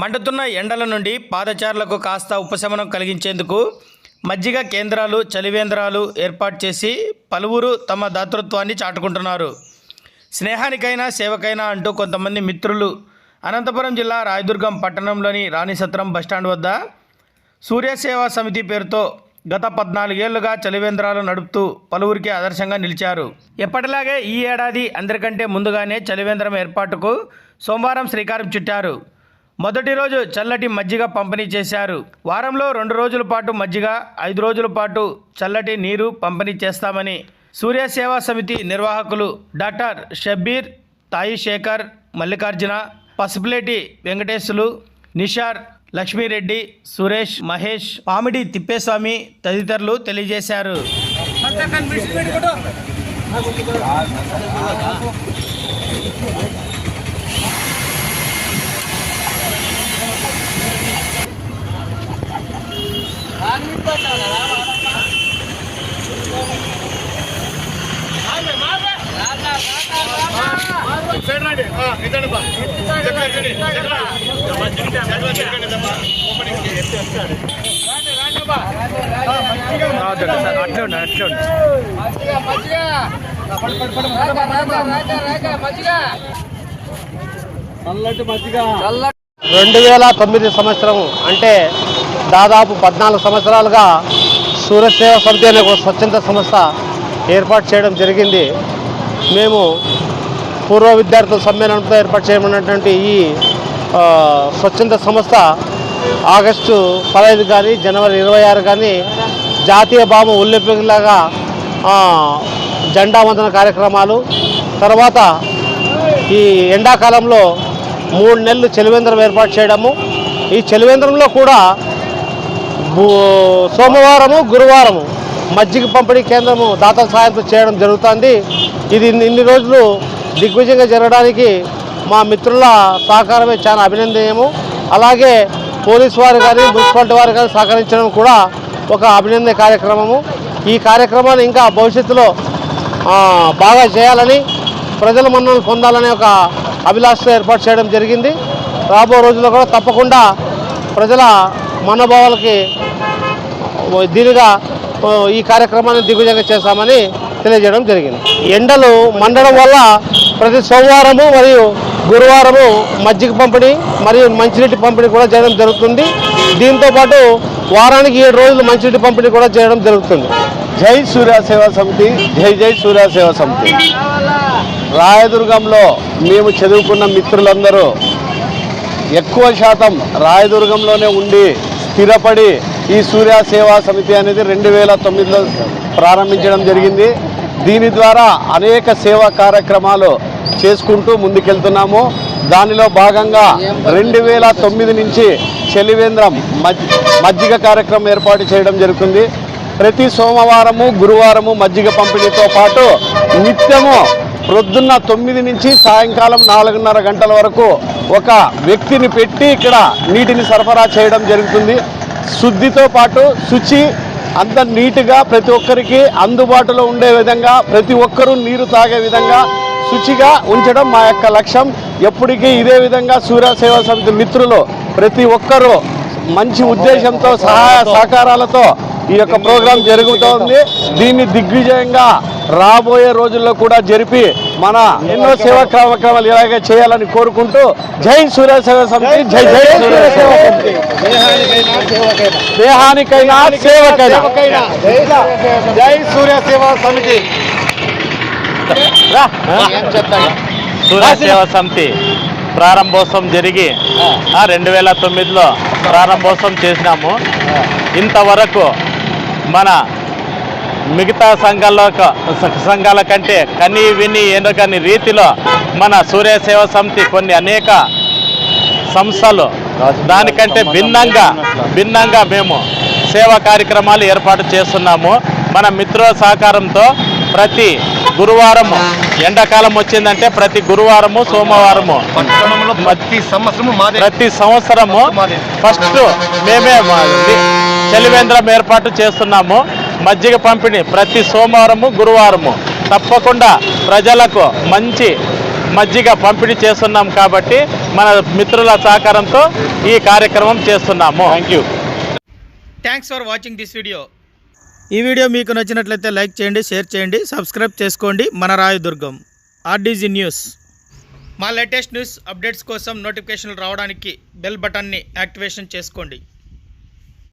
మండుతున్న ఎండల నుండి పాదచారులకు కాస్త ఉపశమనం కలిగించేందుకు మజ్జిగ కేంద్రాలు చలివేంద్రాలు ఏర్పాటు చేసి పలువురు తమ దాతృత్వాన్ని చాటుకుంటున్నారు. స్నేహానికైనా సేవకైనా అంటూ కొంతమంది మిత్రులు అనంతపురం జిల్లా రాయదుర్గం పట్టణంలోని రాణిసత్రం బస్టాండ్ వద్ద సూర్య సేవా సమితి పేరుతో గత పద్నాలుగేళ్ళుగా చలివేంద్రాలు నడుపుతూ పలువురికి ఆదర్శంగా నిలిచారు. ఎప్పటిలాగే ఈ ఏడాది అందరికంటే ముందుగానే చలివేంద్రం ఏర్పాటుకు సోమవారం శ్రీకారం చుట్టారు. మొదటి రోజు చల్లటి మజ్జిగ పంపిణీ చేశారు. వారంలో రెండు రోజుల పాటు మజ్జిగ ఐదు రోజుల పాటు చల్లటి నీరు పంపిణీ చేస్తామని సూర్య సేవా సమితి నిర్వాహకులు డాక్టర్ షబ్బీర్ తాయి శేఖర్ మల్లికార్జున పసుపులేటి వెంకటేశులు నిషార్ లక్ష్మీరెడ్డి సురేష్ మహేష్ పామిడి తిప్పేస్వామి తదితరులు తెలియజేశారు. అట్లే ఉండండి అట్లే ఉండండి రెండు వేల తొమ్మిది సంవత్సరం అంటే దాదాపు పద్నాలుగు సంవత్సరాలుగా సూర్యసేవ సమితి అనే ఒక స్వచ్ఛంద సంస్థ ఏర్పాటు చేయడం జరిగింది. మేము పూర్వ విద్యార్థుల సమ్మేళనంతో ఏర్పాటు చేయమన్నటువంటి ఈ స్వచ్ఛంద సంస్థ ఆగస్టు పదహైదు కానీ జనవరి ఇరవై ఆరు కానీ జాతీయ భావం ఉల్లిపిలాగా జెండా వందన కార్యక్రమాలు తర్వాత ఈ ఎండాకాలంలో మూడు నెలలు చెలివేంద్రం ఏర్పాటు చేయడము. ఈ చెలివేంద్రంలో కూడా సోమవారము గురువారము మజ్జిగ పంపిణీ కేంద్రము దాతల సాయంతో చేయడం జరుగుతుంది. ఇది ఇన్ని- రోజులు దిగ్విజయంగా జరగడానికి మా మిత్రుల సహకారమే చాలా అభినందనీయము. అలాగే పోలీస్ వారు కానీ మున్సిపాలిటీ వారు కానీ సహకరించడం కూడా ఒక అభినందన కార్యక్రమము. ఈ కార్యక్రమాన్ని ఇంకా భవిష్యత్తులో బాగా చేయాలని ప్రజల మన్నలు పొందాలనే ఒక అభిలాషతో ఏర్పాటు చేయడం జరిగింది. రాబో రోజుల్లో కూడా తప్పకుండా ప్రజల మనోభావాలకి దీనిగా ఈ కార్యక్రమాన్ని దిగ్విజయంగా చేస్తామని తెలియజేయడం జరిగింది. ఎండలు మండడం వల్ల ప్రతి సోమవారము మరియు గురువారము మజ్జిగ పంపిణీ మరియు మంచినీటి పంపిణీ కూడా చేయడం జరుగుతుంది. దీంతో పాటు వారానికి ఏడు రోజులు మంచినీటి పంపిణీ కూడా చేయడం జరుగుతుంది. జై సూర్య సేవా సమితి జై జై సూర్య సేవా సమితి. రాయదుర్గంలో మేము చదువుకున్న మిత్రులందరూ ఎక్కువ శాతం రాయదుర్గంలోనే ఉండి స్థిరపడి ఈ సూర్య సేవా సమితి అనేది రెండు వేల తొమ్మిదిలో ప్రారంభించడం జరిగింది. దీని ద్వారా అనేక సేవా కార్యక్రమాలు చేసుకుంటూ ముందుకెళ్తున్నాము. దానిలో భాగంగా రెండు వేల తొమ్మిది నుంచి చలివేంద్రం మజ్ మజ్జిగ కార్యక్రమం ఏర్పాటు చేయడం జరుగుతుంది. ప్రతి సోమవారము గురువారము మజ్జిగ పంపిణీతో పాటు నిత్యము ప్రొద్దున్న తొమ్మిది నుంచి సాయంకాలం నాలుగున్నర గంటల వరకు ఒక వ్యక్తిని పెట్టి ఇక్కడ నీటిని సరఫరా చేయడం జరుగుతుంది. శుద్ధితో పాటు శుచి అంత నీట్గా ప్రతి ఒక్కరికి అందుబాటులో ఉండే విధంగా ప్రతి ఒక్కరూ నీరు తాగే విధంగా శుచిగా ఉంచడం మా యొక్క లక్ష్యం. ఎప్పటికీ ఇదే విధంగా సూర్య సేవా సమితి మిత్రులు ప్రతి ఒక్కరూ మంచి ఉద్దేశంతో సహాయ సహకారాలతో ఈ యొక్క ప్రోగ్రాం జరుగుతోంది. దీన్ని దిగ్విజయంగా రాబోయే రోజుల్లో కూడా జరిపి మన ఎన్నో సేవా కార్యక్రమాలు ఇలాగే చేయాలని కోరుకుంటూ జై సూర్య సేవా సమితి జై జై సూర్య సేవా సమితి. దేహానికైనా సేవకైనా. జై సూర్య సేవా సమితి. సూర్య సేవా సమితి ప్రారంభోత్సవం జరిగి రెండు వేల తొమ్మిదిలో ప్రారంభోత్సవం చేసినాము. ఇంతవరకు మన మిగతా సంఘాల సంఘాల కంటే కని విని ఎనకని రీతిలో మన సూర్య సేవా సమితి కొన్ని అనేక సంస్థలు దానికంటే భిన్నంగా భిన్నంగా మేము సేవా కార్యక్రమాలు ఏర్పాటు చేస్తున్నాము. మన మిత్రుల సహకారంతో ప్రతి గురువారము ఎండాకాలం వచ్చిందంటే ప్రతి గురువారము సోమవారము ప్రతి సంవత్సరము ప్రతి సంవత్సరము ఫస్ట్ మేమే చలివేంద్రం ఏర్పాటు చేస్తున్నాము. మజ్జిగ పంపిణీ ప్రతి సోమవారము గురువారము. తప్పకుండా ప్రజలకు మంచి మజ్జిగ పంపిణీ చేస్తున్నాం కాబట్టి మన మిత్రుల సహకారంతో ఈ కార్యక్రమం చేస్తున్నాము. Thank you thanks for watching this video ఈ వీడియో మీకు నచ్చినట్లయితే లైక్ చేయండి షేర్ చేయండి సబ్స్క్రైబ్ చేసుకోండి. మన Rayadurgam R D G news మా లేటెస్ట్ న్యూస్ అప్డేట్స్ కోసం నోటిఫికేషన్లు రావడానికి బెల్ బటన్ని యాక్టివేషన్ చేసుకోండి.